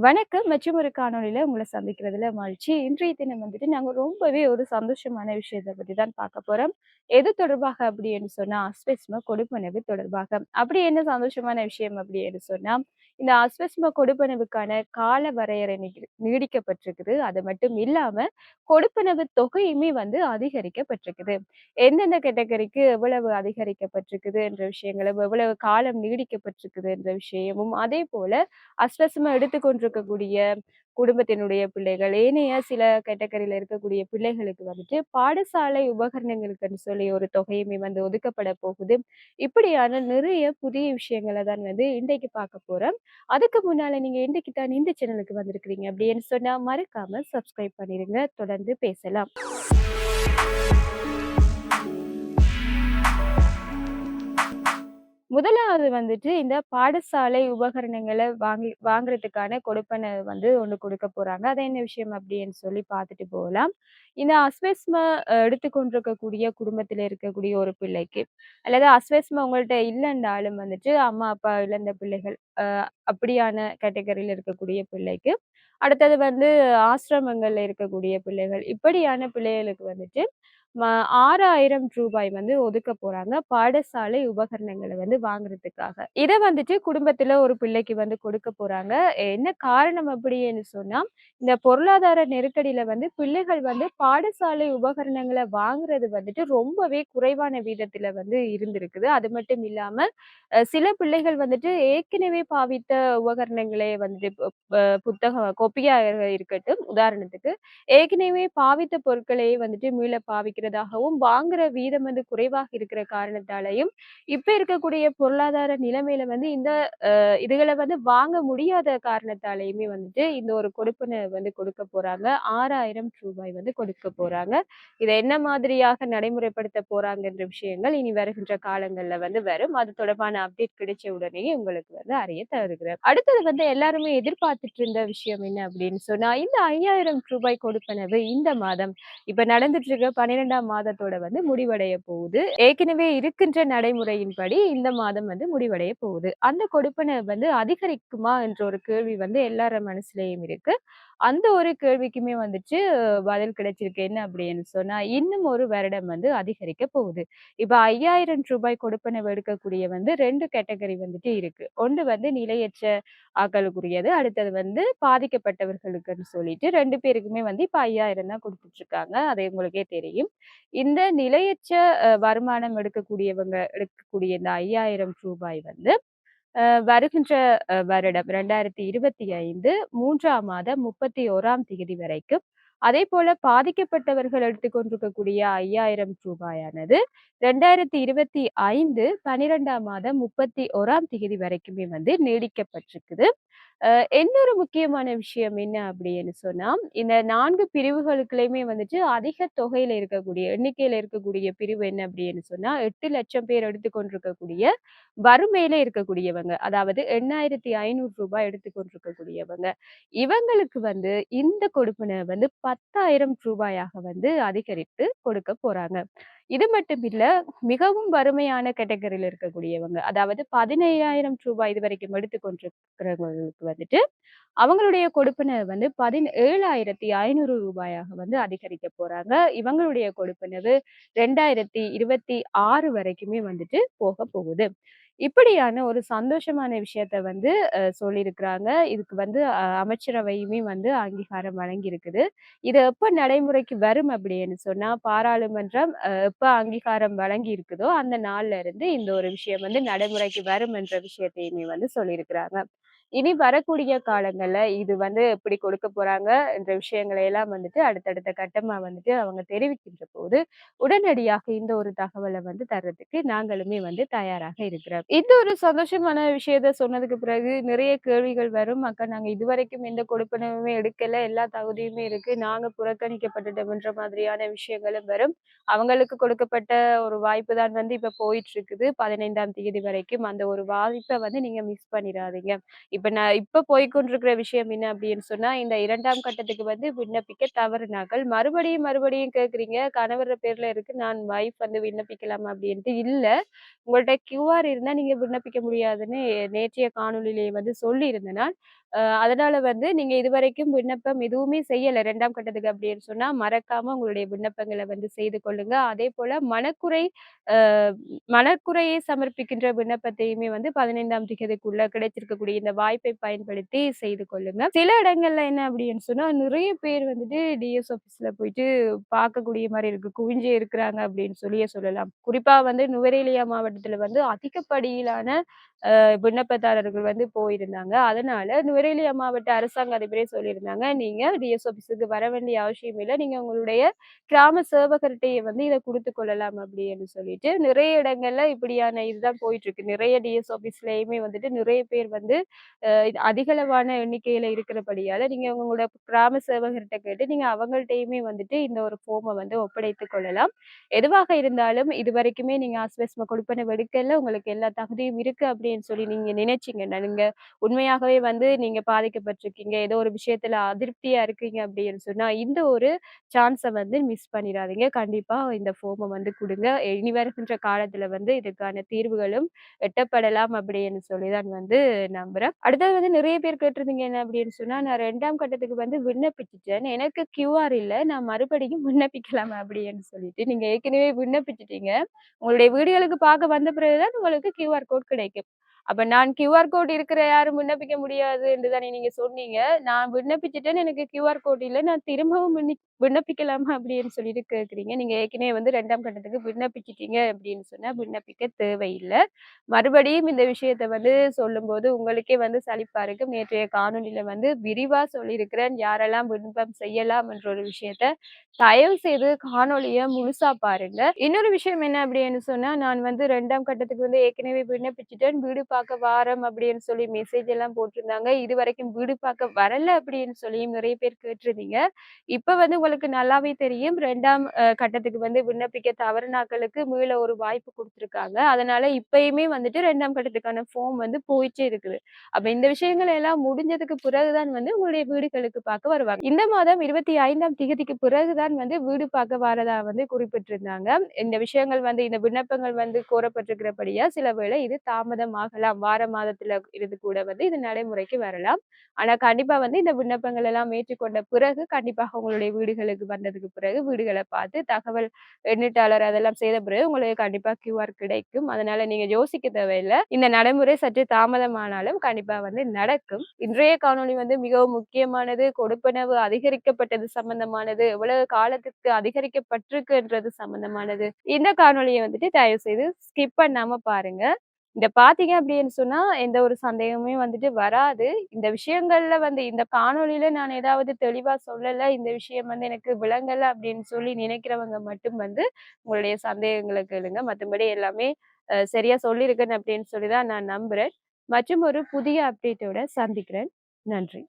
வணக்கம் மற்றும் ஒரு காணொளியில உங்களை சந்திக்கிறதுல மகிழ்ச்சி. இன்றைய தினம் வந்துட்டு நாங்க ரொம்பவே ஒரு சந்தோஷமான விஷயத்தை பற்றி தான் பார்க்க போறோம். எது தொடர்பாக அப்படின்னு சொன்னா, அஸ்பெஸ்ம கொடுப்பனவு தொடர்பாக. அப்படி என்ன சந்தோஷமான விஷயம் அப்படின்னு சொன்னா, இந்த அஸ்வஸ்ம கொடுப்பனவுக்கான கால வரையறை நீடி நீடிக்கப்பட்டிருக்குது. அது மட்டும் இல்லாம, கொடுப்பனவு தொகையுமே வந்து அதிகரிக்கப்பட்டிருக்குது. எந்தெந்த கேட்டகரிக்கு எவ்வளவு அதிகரிக்கப்பட்டிருக்குது என்ற விஷயங்களும், எவ்வளவு காலம் நீடிக்கப்பட்டிருக்குது என்ற விஷயமும், அதேபோல அஸ்வசமா எடுத்துக்கொண்டிருக்கக்கூடிய குடும்பத்தினுடைய பிள்ளைகள், ஏனைய சில கேட்டகரியில் இருக்கக்கூடிய பிள்ளைகளுக்கு வந்துட்டு பாடசாலை உபகரணங்களுக்குன்னு சொல்லி ஒரு தொகையுமே வந்து ஒதுக்கப்பட போகுது. இப்படியான நிறைய புதிய விஷயங்கள தான் வந்து இன்றைக்கு பார்க்க போறோம். அதுக்கு முன்னால நீங்க இன்றைக்கு தான் இந்த சேனலுக்கு வந்திருக்கிறீங்க அப்படின்னு சொன்னா மறக்காம சப்ஸ்கிரைப் பண்ணிருங்க. தொடர்ந்து பேசலாம். முதலாவது வந்துட்டு இந்த பாடசாலை உபகரணங்களை வாங்கி வாங்குறதுக்கான கொடுப்பன வந்து ஒண்ணு கொடுக்க போறாங்க. அது என்ன விஷயம் அப்படின்னு சொல்லி பார்த்துட்டு போகலாம். இந்த அஸ்வஸ்ம எடுத்துக்கொண்டிருக்கக்கூடிய குடும்பத்தில் இருக்கக்கூடிய ஒரு பிள்ளைக்கு, அல்லது அஸ்வஸ்ம உங்கள்ட்ட இல்லைன்றாலும் வந்துட்டு அம்மா, அப்பா இழந்த பிள்ளைகள், அப்படியான கேட்டகரியில இருக்கக்கூடிய பிள்ளைக்கு, அடுத்தது வந்து ஆசிரமங்கள்ல இருக்கக்கூடிய பிள்ளைகள், இப்படியான பிள்ளைகளுக்கு வந்துட்டு ஆறாயிரம் ரூபாய் வந்து ஒதுக்க போறாங்க. பாடசாலை உபகரணங்களை வந்து வாங்குறதுக்காக. இதை வந்துட்டு குடும்பத்துல ஒரு பிள்ளைக்கு வந்து கொடுக்க போறாங்க. என்ன காரணம் அப்படின்னு சொன்னா, இந்த பொருளாதார நெருக்கடியில வந்து பிள்ளைகள் வந்து பாடசாலை உபகரணங்களை வாங்குறது வந்துட்டு ரொம்பவே குறைவான வீதத்துல வந்து இருந்திருக்குது. அது மட்டும் இல்லாம, சில பிள்ளைகள் வந்துட்டு ஏற்கனவே பாவித்த உபகரணங்களே வந்துட்டு புத்தகம் கொப்பியாக இருக்கட்டும், உதாரணத்துக்கு ஏற்கனவே பாவித்த பொருட்களையே வந்துட்டு மீள பாவிக்கிறதாகவும், வாங்குற வீதம் வந்து குறைவாக இருக்கிற காரணத்தாலையும் இப்ப இருக்கக்கூடிய பொருளாதார நிலைமையில வந்து இந்த இதுகளை வந்து வாங்க முடியாத காரணத்தாலையுமே வந்துட்டு, இந்த ஒரு கொடுப்பினை வந்து கொடுக்க போறாங்க. ஆறாயிரம் ரூபாய் வந்து கொடுக்க போறாங்க. இத என்ன மாதிரியாக நடைமுறைப்படுத்த போறாங்கன்ற விஷயங்கள் இனி வருகின்ற காலங்கள்ல வந்து வரும். அது தொடர்பான அப்டேட் கிடைச்ச உடனேயே உங்களுக்கு வந்து அறிய தருகிறேன். அடுத்தது வந்து எல்லாருமே எதிர்பார்த்துட்டு இருந்த விஷயம் என்ன அப்படின்னு சொன்னா, இந்த ஐயாயிரம் ரூபாய் கொடுப்பனவு இந்த மாதம் இப்ப நடந்துட்டு இருக்க 12ஆம் மாதத்தோட வந்து முடிவடைய போகுது. ஏற்கனவே இருக்கின்ற நடைமுறையின்படி இந்த மாதம் வந்து முடிவடைய போகுது. அந்த கொடுப்பனை வந்து அதிகரிக்குமா என்ற ஒரு கேள்வி வந்து எல்லார மனசுலயும் இருக்கு. அந்த ஒரு கேள்விக்குமே வந்துட்டு பதில் கிடைச்சிருக்கு. என்ன அப்படின்னு சொன்னா, இன்னும் ஒரு வருடம் வந்து அதிகரிக்க போகுது. இப்ப ஐயாயிரம் ரூபாய் கொடுப்பனவு எடுக்கக்கூடிய வந்து ரெண்டு கேட்டகரி வந்துட்டு இருக்கு. ஒன்று வந்து நிலையற்ற ஆக்களுக்குரியது. அடுத்தது வந்து பாதிக்கப்பட்டவர்களுக்குன்னு சொல்லிட்டு ரெண்டு பேருக்குமே வந்து இப்ப 5,000 தான் கொடுத்துட்டு இருக்காங்க. அது உங்களுக்கே தெரியும். இந்த நிலையற்ற வருமானம் எடுக்கக்கூடியவங்க எடுக்கக்கூடிய இந்த ஐயாயிரம் ரூபாய் வந்து வருகின்ற வருடம் ரெண்டாயிரத்தி இருபத்தி ஐந்து மூன்றாம் மாதம் முப்பத்தி ஓராம் தேதி வரைக்கும் அதே போல பாதிக்கப்பட்டவர்கள் எடுத்துக்கொண்டிருக்கக்கூடிய ஐயாயிரம் ரூபாயானது ரெண்டாயிரத்தி இருபத்தி ஐந்து பனிரெண்டாம் மாதம் 31ஆம் தேதி வரைக்குமே வந்து நீடிக்கப்பட்டிருக்குது. இன்னொரு முக்கியமான விஷயம் என்ன அப்படின்னு சொன்னா, இந்த நான்கு பிரிவுகளுக்குலையுமே வந்துட்டு அதிக தொகையில இருக்கக்கூடிய எண்ணிக்கையில இருக்கக்கூடிய பிரிவு என்ன அப்படின்னு சொன்னா, 8,00,000 பேர் எடுத்துக்கொண்டிருக்கக்கூடிய வறுமையில இருக்கக்கூடியவங்க. அதாவது எண்ணாயிரத்தி ஐநூறு ரூபாய் எடுத்துக்கொண்டிருக்கக்கூடியவங்க. இவங்களுக்கு வந்து இந்த கொடுப்பினை வந்து பத்தாயிரம் ரூபாயாக வந்து அதிகரித்து கொடுக்க போறாங்க. இது மட்டும் இல்ல, மிகவும் வறுமையான கேட்டகரியில் இருக்கக்கூடியவங்க, அதாவது பதினையாயிரம் ரூ. 15,000 இதுவரைக்கும் எடுத்துக்கொண்டிருக்கிறவங்களுக்கு வந்துட்டு, அவங்களுடைய கொடுப்பன வந்து பதினேழாயிரத்தி ஐநூறு ரூபாயாக வந்து அதிகரிக்க போறாங்க. இவங்களுடைய கொடுப்பனர் ரெண்டாயிரத்தி இருபத்தி ஆறு வரைக்குமே வந்துட்டு போக போகுது. இப்படியான ஒரு சந்தோஷமான விஷயத்த வந்து சொல்லியிருக்கிறாங்க. இதுக்கு வந்து அமைச்சரவையுமே வந்து அங்கீகாரம் வழங்கியிருக்குது. இது எப்போ நடைமுறைக்கு வரும் அப்படின்னு சொன்னால் பாராளுமன்றம் எப்போ அங்கீகாரம் வழங்கி இருக்குதோ, அந்த நாள்ல இருந்து இந்த ஒரு விஷயம் வந்து நடைமுறைக்கு வரும் என்ற விஷயத்தையுமே வந்து சொல்லியிருக்கிறாங்க. இனி வரக்கூடிய காலங்கள்ல இது வந்து எப்படி கொடுக்க போறாங்க என்ற விஷயங்களை எல்லாம் வந்துட்டு அடுத்தடுத்த கட்டமா வந்துட்டு அவங்க தெரிவிக்கின்ற போது, உடனடியாக இந்த ஒரு தகவலை வந்து தர்றதுக்கு நாங்களுமே வந்து தயாராக இருக்கிறோம். இந்த ஒரு சந்தோஷமான விஷயத்த சொன்னதுக்கு பிறகு நிறைய கேள்விகள் வரும். மக்கள் நாங்க இதுவரைக்கும் எந்த கொடுப்பனவுமே எடுக்கல. எல்லா தகுதியுமே இருக்கு. நாங்க புறக்கணிக்கப்பட்டுட்டோம்ன்ற" மாதிரியான விஷயங்களும் வரும். அவங்களுக்கு கொடுக்கப்பட்ட ஒரு வாய்ப்பு தான் வந்து இப்ப போயிட்டு இருக்குது. 15ஆம் தேதி வரைக்கும் அந்த ஒரு வாய்ப்ப வந்து நீங்க மிஸ் பண்ணிடாதீங்க இப்ப நான் இப்ப போய்க்கொண்டிருக்கிற விஷயம் என்ன அப்படின்னு சொன்னா, இந்த இரண்டாம் கட்டத்துக்கு வந்து விண்ணப்பிக்க தவறுனாக்கள் மறுபடியும் மறுபடியும் கேட்குறீங்க கணவர் பேர்ல இருக்கு. நான் வைஃப் வந்து விண்ணப்பிக்கலாமா அப்படின்ட்டு. இல்ல, உங்கள்ட்ட கியூஆர் இருந்தா நீங்க விண்ணப்பிக்க முடியாதுன்னு நேற்றைய காணொலியிலேயே வந்து சொல்லியிருந்தனால் அதனால் அதனால வந்து நீங்க இதுவரைக்கும் விண்ணப்பம் எதுவுமே செய்யல 2ஆம் கட்டத்துக்கு அப்படின்னு சொன்னா, மறக்காம உங்களுடைய விண்ணப்பங்களை வந்து செய்து கொள்ளுங்க. அதேபோல மனக்குறை மனக்குறையை சமர்ப்பிக்கின்ற விண்ணப்பத்தையுமே வந்து 15ஆம் தேதிக்குள்ள கிடைச்சிருக்கக்கூடிய இந்த வாய்ப்பை பயன்படுத்தி செய்து கொள்ளுங்க. சில இடங்கள்ல என்ன அப்படின்னு சொன்னா, நிறைய பேர் வந்துட்டு டிஎஸ் ஆஃபீஸ்ல போயிட்டு பார்க்கக்கூடிய மாதிரி இருக்கு. குவிஞ்சே இருக்கிறாங்க அப்படின்னு சொல்லியே சொல்லலாம். குறிப்பா வந்து நுவரேலியா மாவட்டத்துல வந்து அதிகப்படியிலான விண்ணப்பதாரர்கள் வந்து போயிருந்தாங்க. அதனால நுவரெலியா மாவட்ட அரசாங்க அதிபரே சொல்லியிருந்தாங்க, "நீங்க டிஎஸ் ஆஃபீஸுக்கு வர வேண்டிய அவசியம் இல்லை நீங்க உங்களுடைய கிராம சேவகர்ட்டயே வந்து இதை கொடுத்து கொள்ளலாம்." அப்படின்னு சொல்லிட்டு, நிறைய இடங்கள்ல இப்படியான இதுதான் போயிட்டுருக்கு. நிறைய டிஎஸ் ஆஃபீஸ்லயுமே வந்துட்டு நிறைய பேர் வந்து அதிகளவான எண்ணிக்கையில இருக்கிறபடியால, நீங்க உங்களோட கிராம சேவகர்கிட்ட கேட்டு, நீங்க அவங்கள்ட்டையுமே வந்துட்டு இந்த ஒரு ஃபோமை வந்து ஒப்படைத்துக் கொள்ளலாம். எதுவாக இருந்தாலும் இது வரைக்குமே நீங்க ஆஸ்வெஸ்ம கொடுப்பன வெடுக்கல உங்களுக்கு எல்லா தகுதியும் இருக்கு அப்படின்னு சொல்லி நீங்க நினைச்சீங்கன்னா, நீங்க உண்மையாகவே வந்து நீங்க பாதிக்கப்பட்டிருக்கீங்க, ஏதோ ஒரு விஷயத்துல அதிருப்தியா இருக்கீங்க அப்படின்னு சொன்னா, இந்த ஒரு சான்ஸை வந்து மிஸ் பண்ணிடாதீங்க கண்டிப்பா இந்த ஃபோமை வந்து கொடுங்க இனி வருகின்ற காலத்துல வந்து இதுக்கான தீர்வுகளும் எட்டப்படலாம் அப்படின்னு சொல்லி தான் வந்து நம்புறேன். அடுத்தது வந்து நிறைய பேர் கேட்டிருந்தீங்க என்ன அப்படின்னு சொன்னா, நான் ரெண்டாம் கட்டத்துக்கு வந்து விண்ணப்பிச்சுட்டேன். எனக்கு கியூஆர் இல்லை நான் மறுபடியும் விண்ணப்பிக்கலாம் அப்படின்னு சொல்லிட்டு. நீங்க ஏற்கனவே விண்ணப்பிச்சிட்டீங்க உங்களுடைய வீடுகளுக்கு பார்க்க வந்த பிறகு தான் உங்களுக்கு கியூஆர் கோட் கிடைக்கும். அப்ப நான் கியூஆர் கோட் இருக்கிற யாரும் விண்ணப்பிக்க முடியாது என்று தானே நீங்க சொன்னீங்க. நான் விண்ணப்பிச்சுட்டேன்னு எனக்கு கியூஆர் கோட் இல்லை நான் திரும்பவும் விண்ணி விண்ணப்பிக்கலாமா அப்படின்னு சொல்லிட்டு கேட்குறீங்க நீங்க ஏற்கனவே வந்து ரெண்டாம் கட்டத்துக்கு விண்ணப்பிச்சிட்டீங்க அப்படின்னு சொன்னா, விண்ணப்பிக்க தேவையில்லை மறுபடியும் இந்த விஷயத்த வந்து சொல்லும்போது உங்களுக்கே வந்து சலிப்பா இருக்கும். நேற்றைய காணொலியில வந்து விரிவா சொல்லியிருக்கிறேன். யாரெல்லாம் விண்ணப்பம் செய்யலாம் என்ற ஒரு விஷயத்த. தயவு செய்து காணொலியை முழுசா பாருங்க. இன்னொரு விஷயம் என்ன அப்படின்னு சொன்னா, நான் வந்து ரெண்டாம் கட்டத்துக்கு வந்து ஏற்கனவே விண்ணப்பிச்சுட்டேன். வீடு பார்க்க வாரம் அப்படின்னு சொல்லி மெசேஜ் எல்லாம் போட்டிருந்தாங்க. இது வரைக்கும் வீடு பார்க்க வரல அப்படின்னு சொல்லியும் நிறைய பேர் கேட்டிருந்தீங்க. இப்ப வந்து உங்களுக்கு நல்லாவே தெரியும். ரெண்டாம் கட்டத்துக்கு வந்து விண்ணப்பிக்க தவறுனாக்களுக்கு மீள ஒரு வாய்ப்பு கொடுத்துருக்காங்க அதனால இப்பயுமே வந்துட்டு ரெண்டாம் கட்டத்துக்கான ஃபார்ம் வந்து போயிட்டே இருக்குது. அப்ப இந்த விஷயங்கள் எல்லாம் முடிஞ்சதுக்கு பிறகு தான் வந்து உங்களுடைய வீடுகளுக்கு பார்க்க வருவாங்க. இந்த மாதம் 25ஆம் தேதிக்கு பிறகு தான் வந்து வீடு பார்க்க வரதா வந்து குறிப்பிட்டிருந்தாங்க. இந்த விஷயங்கள் வந்து இந்த விண்ணப்பங்கள் வந்து கோரப்பட்டிருக்கிறபடியா சில வேளை இது தாமதமாக ஆகலாம். வார மாதத்துல இருந்து கூட வந்து இது நடைமுறைக்கு வரலாம். ஆனா கண்டிப்பா வந்து இந்த விண்ணப்பங்கள் எல்லாம் ஏற்றுக்கொண்ட பிறகு கண்டிப்பாக உங்களுடைய வீடுகளுக்கு வந்ததுக்கு பிறகு வீடுகளை பார்த்து தகவல் எண்ணீட்டாளர் அதெல்லாம் செய்த பிறகு உங்களுக்கு கண்டிப்பா கியூஆர் கிடைக்கும். அதனால நீங்க யோசிக்க தேவையில்லை இந்த நடைமுறை சற்று தாமதமானாலும் கண்டிப்பா வந்து நடக்கும். இன்றைய காணொளி வந்து மிகவும் முக்கியமானது. கொடுப்பனவு அதிகரிக்கப்பட்டது சம்பந்தமானது. எவ்வளவு காலத்துக்கு அதிகரிக்கப்பட்டிருக்குன்றது சம்பந்தமானது. இந்த காணொலியை வந்துட்டு தயவு செய்து ஸ்கிப் பண்ணாம பாருங்க. இந்த பார்த்தீங்க அப்படின்னு சொன்னா, எந்த ஒரு சந்தேகமே வந்துட்டு வராது. இந்த விஷயங்கள்ல வந்து இந்த காணொலியில நான் ஏதாவது தெளிவா சொல்லல, இந்த விஷயம் வந்து எனக்கு விளங்கல அப்படின்னு சொல்லி நினைக்கிறவங்க மட்டும் வந்து உங்களுடைய சந்தேகங்களை கேளுங்க. மற்றபடி எல்லாமே சரியா சொல்லியிருக்கேன் அப்படின்னு சொல்லி தான் நான் நம்புறேன். மற்றும் ஒரு புதிய அப்டேட்டோட சந்திக்கிறேன். நன்றி.